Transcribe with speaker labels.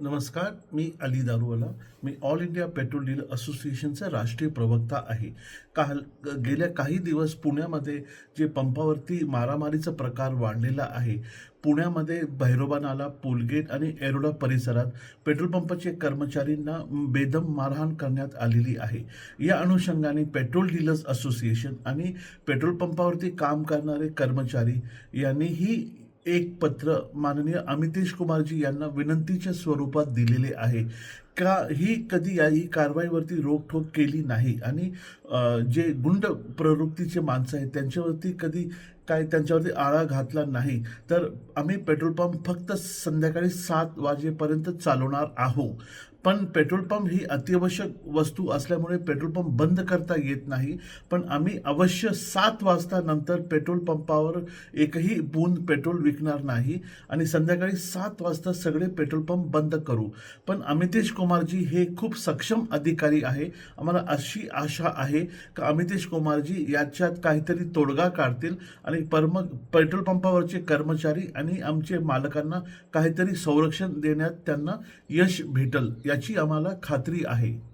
Speaker 1: नमस्कार मी अली दारूवाला. मी ऑल इंडिया पेट्रोल डीलर असोसिएशनचा राष्ट्रीय प्रवक्ता आहे. काल गेल्या काही दिवस पुण्यामध्ये जे पंपावरती मारामारीचा प्रकार वाढलेला आहे पुण्यामध्ये भैरोबा नाला पोलगेट आणि एरोडा परिसरात पेट्रोल पंपाचे कर्मचारींना बेदम मारहाण करण्यात आलेली आहे. या अनुषंगाने पेट्रोल डीलर्स असोसिएशन आणि पेट्रोल पंपावरती काम करणारे कर्मचारी यांनीही एक पत्र माननीय अमितेश कुमारजी यांना विनंतीच्या स्वरूपात दिलेले आहे. का ही कधी या ही कारवाईवरती रोखठोक केली नाही? आणि जे गुंड प्रवृत्तीचे माणसं आहेत त्यांच्यावरती कधी काय त्यांच्यावरती आळा घातला नाही? तर आम्ही पेट्रोल पंप फक्त संध्याकाळी सात वाजेपर्यंत चालवणार आहोत. पण पेट्रोल पंप ही अत्यावश्यक वस्तू असल्यामुळे पेट्रोल पंप बंद करता येत नाही. पण आम्ही अवश्य सात वाजता नंतर पेट्रोल पंपावर एकही बूंद पेट्रोल विकणार नाही आणि संध्याकाळी सात वाजता सगळे पेट्रोल पंप बंद करू. पण अमितेश कुमारजी हे खूप सक्षम अधिकारी आहे. आम्हाला अशी आशा आहे का अमितेश कुमारजी याच्यात काहीतरी तोडगा काढतील आणि परम पेट्रोल पंपावरचे कर्मचारी आणि आमचे मालकांना काहीतरी संरक्षण देण्यात त्यांना यश भेटल. याची आम्हाला खात्री आहे.